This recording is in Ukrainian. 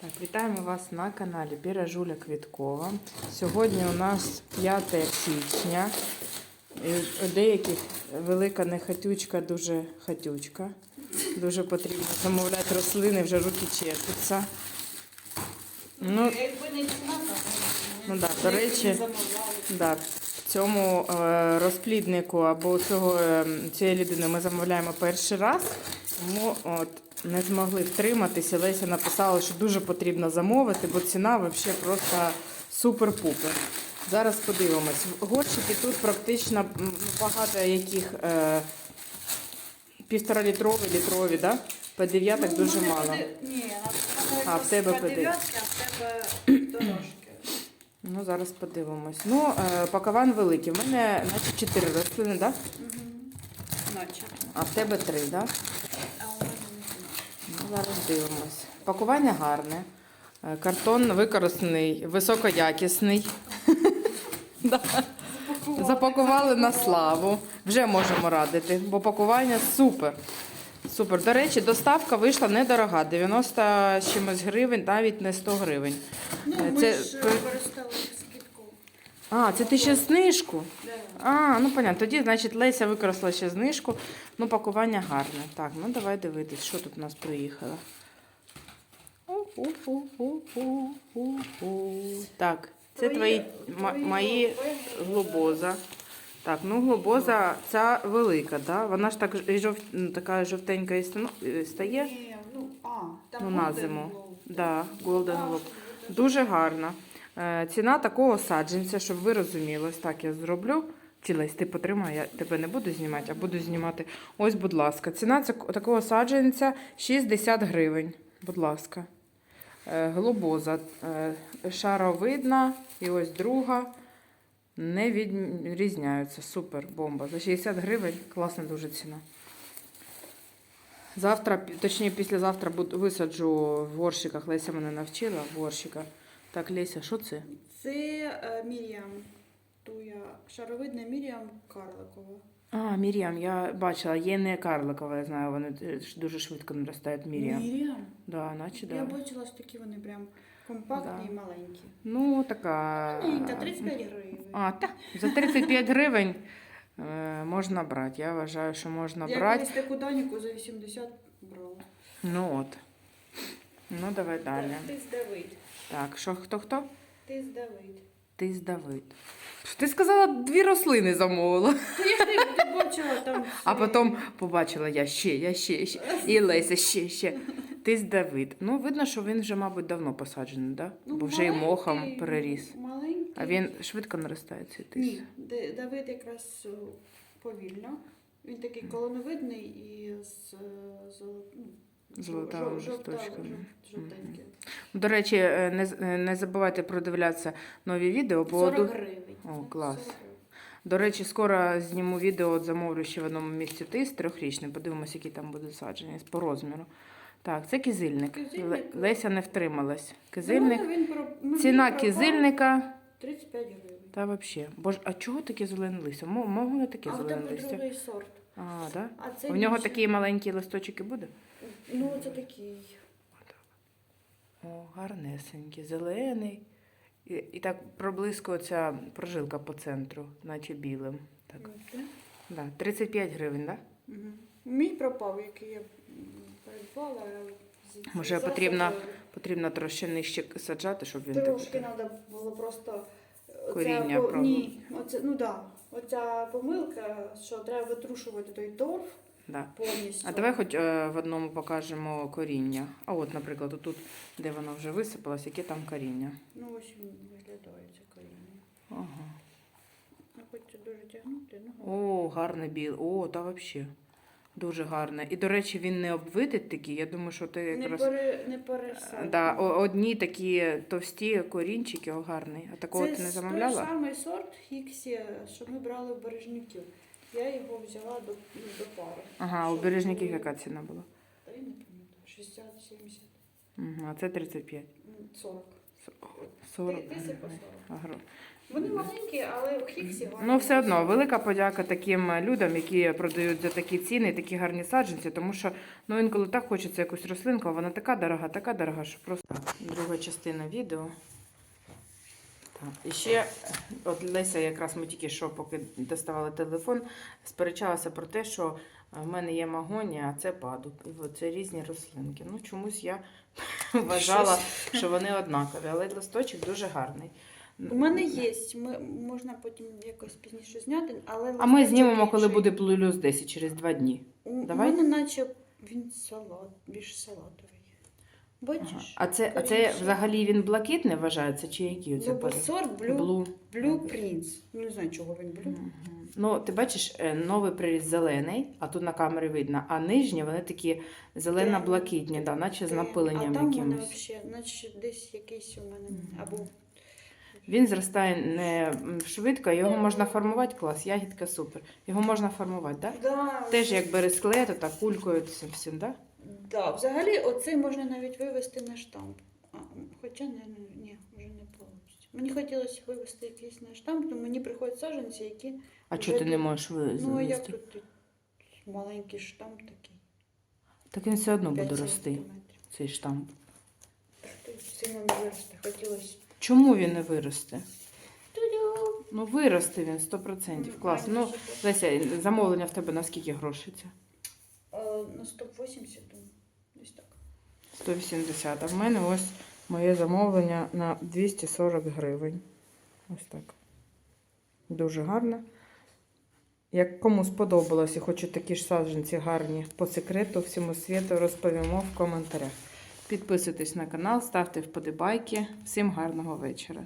Так, вітаємо вас на каналі Біра Квіткова. Сьогодні у нас 5 січня. У деяких велика не хатючка, дуже хатючка. Дуже потрібно замовляти рослини, вже руки чешуться. Ну, Ну да, до речі. Да, в цьому е, розпліднику або цього, е, цієї людини ми замовляємо перший раз. Тому от, не змогли втриматися. Леся написала, що дуже потрібно замовити, бо ціна взагалі просто супер-пупер. Зараз подивимось. Горщики тут практично багато яких е, півтора літрові, да? по дев'яток Ну, дуже мало. Ні, А, в тебе по дев'ятки, а в тебе дорожки. Ну, зараз подивимось. Ну, е, пакован великий. У мене наче 4 рослини, так? Да? Наче. А в тебе 3, так? Да? А у мене не Ну, зараз дивимось. Пакування гарне. Е, Картон використаний, високоякісний. Запакували на славу. Вже можемо радити, бо пакування супер. Супер. До речі, доставка вийшла недорога. 90 чимось гривень, навіть не 100 гривень. Ну, Е, ми це ж. А, це ти ще знижку? А, ну понятно. Тоді, значить, Леся використала ще знижку. Ну, пакування гарне. Так, ну давай дивитись, що тут у нас приїхало. Так, це твої, мої глобоза. Так, ну глобоза ця велика, да? Вона ж так і жов... ну, така жовтенька і е, стає. Ну, Ну, на зиму. Да, Golden Globe. Дуже гарна. Е, Ціна такого саджанця, щоб ви розуміли, ось так я зроблю. Лесь, ти потримай, я тебе не буду знімати, а буду знімати. Ось, будь ласка. Ціна такого саджанця 60 гривень. Будь ласка. Е, Глобоза е, шаровидна і ось друга. Не відрізняються. Супер бомба. За 60 гривень класна дуже ціна. Завтра, точніше, післязавтра висаджу в горщиках. Леся мене навчила в горщиках. Так, Леся, що це? Це е, Міріам. Туя шаровидна Міріам Карликова. А, Мір'ям, я бачила, є не карликова, я знаю, вони е, дуже швидко наростають Мір'ям. Міріам? Да, наче, Я да. бачила, що такі вони прям компактні Да. і маленькі. Ну, така. Маленька, 35 гривень. А, так. За 35 гривень е, можна брати. Я вважаю, що можна Я брати. колись таку даніку за 80 брала. Ну от. Ну, давай далі. Ти з Давид. Так, що хто хто? Ти з Давид. Ти з Давид. Ти сказала, дві рослини замовила. Я ж ти бачила там. А потім побачила я ще, я ще, ще. І Леся ще, ще. Ти з Давид. Ну, видно, що він вже, мабуть, давно посаджений, да? Ну, бо вже і маленький, мохом переріс. Маленький. А він швидко наростає цей тис. Ні, Д- Давид якраз о, повільно. Він такий колоновидний і з, е, золо- ну, Золотавими жов- жовта- листочками. жов- жовтенький. До речі, е, не, з- е, не забувайте продивлятися нові відео, бо 40 ду- гривень. О, клас. 40 гривень. до речі, скоро зніму відео, от замовлю ще в одному місці тис трьохрічний. Подивимося, які там будуть саджені по розміру. Так, це кизильник. Кизильник. Ле- Леся не втрималась. Кизильник. Ну, він про- ну, Ціна він пропав кизильника. 35 гривень. Та взагалі. Боже, а чого таке зелене листя? Мо- Могло не таке А в зелене тебе листя. другий сорт. А, да? А це У нього більше- такі маленькі листочки буде? Ну, це такий. О, гарнесенький, зелений. І, і так проблиско ця прожилка по центру, наче білим. Так. Да. 35 гривень, так? Да? Угу. Мій пропав, який я придбала. Може, потрібно, потрібно трошки нижче саджати, щоб він Трошки так. треба було просто Коріння про- Ні, оце, ну да. Оця помилка, що треба витрушувати той торф Да. повністю. А давай хоч е, в одному покажемо коріння. А от, наприклад, тут, де воно вже висипалось, яке там коріння. Ну ось він виглядає це коріння. Ага. Ну, хочеться дуже тягнути. Ну, О, гарне біле. О, та взагалі. Дуже гарне. І, до речі, він не обвитий такий. Я думаю, що ти не, якраз. пере, не пересадити. Да, о- одні такі товсті корінчики, о, гарний. А такого Це ти не той самий сорт Хіксі, що ми брали в Бережників. Я його взяла до, ну, до пари. Ага, у бережників яка ціна була? Та я не пам'ятаю, 60, 70, Угу, а це 35. м, 40. 40 Ти- ти по 40. гривень. Вони маленькі, але в хіксі гарні. Ну, все одно, велика подяка таким людям, які продають за такі ціни, і такі гарні саджанці, тому що ну, інколи так хочеться якусь рослинку, а вона така дорога, така дорога, що просто. Друга частина відео. Так, і ще, от Леся, якраз ми тільки що, поки доставали телефон, сперечалася про те, що е, в мене є магонія, а це падуб. І це різні рослинки. Ну, чомусь я вважала, що вони однакові, але листочок дуже гарний. У мене є. Ми, можна потім якось пізніше зняти, але А ми знімемо, коли буде плюс 10 через 2 дні. У Давай. мене наче він салат, більш салатовий. Ага. Бачиш? А це, а це взагалі він блакитний вважається, чи який оце Ну, перед? сорт Blue. Blue Prince. Ну, Не знаю, чого він Blue. Мгм. Ну, ти бачиш, е, новий приріст зелений, а тут на камері видно, а нижні вони такі зелено-блакитні, да, наче з напиленням а там якимось. взагалі, наче десь якийсь у мене, або Він зростає не швидко, його можна формувати, клас, ягідка супер. Його можна формувати, так? Да, Теж як бересклету, так кулькою цим всім, так? да, взагалі оцей можна навіть вивести на штамп. А, хоча не, ні, вже не вийде. Мені хотілося вивести якийсь на штамп, але мені приходять саджанці, які. А чого ти не Вже- можеш Ну, а як вивезти? тут маленький штамп такий. Так він все одно 5 буде рости, сантиметрів. цей штамп. Тут сильно не виросте. Хотілося. Чому він не виросте? Ну, виросте він 100%. Клас. Ну, Леся, замовлення в тебе на скільки грошей це? Е, на 180, думаю. Десь так. 180. А в мене ось моє замовлення на 240 гривень. Ось так. Дуже гарно. Як кому сподобалось і хочуть такі ж саджанці гарні по секрету, всьому світу розповімо в коментарях. Підписуйтесь на канал, ставте вподобайки. Всім гарного вечора.